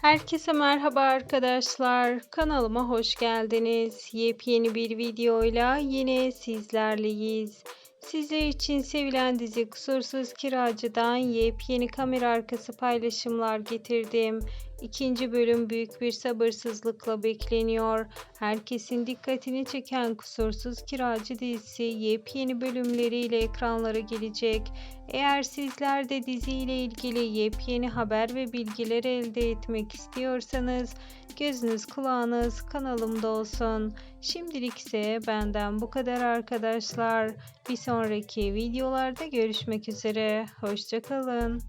Herkese merhaba arkadaşlar. Kanalıma hoş geldiniz. Yepyeni bir videoyla yine sizlerleyiz. Sizler için sevilen dizi Kusursuz Kiracı'dan yepyeni kamera arkası paylaşımlar getirdim. İkinci bölüm büyük bir sabırsızlıkla bekleniyor. Herkesin dikkatini çeken Kusursuz Kiracı dizisi yepyeni bölümleriyle ekranlara gelecek. Eğer sizler de diziyle ilgili yepyeni haber ve bilgiler elde etmek istiyorsanız gözünüz kulağınız kanalımda olsun. Şimdilik ise benden bu kadar arkadaşlar. Bir sonraki videolarda görüşmek üzere. Hoşçakalın.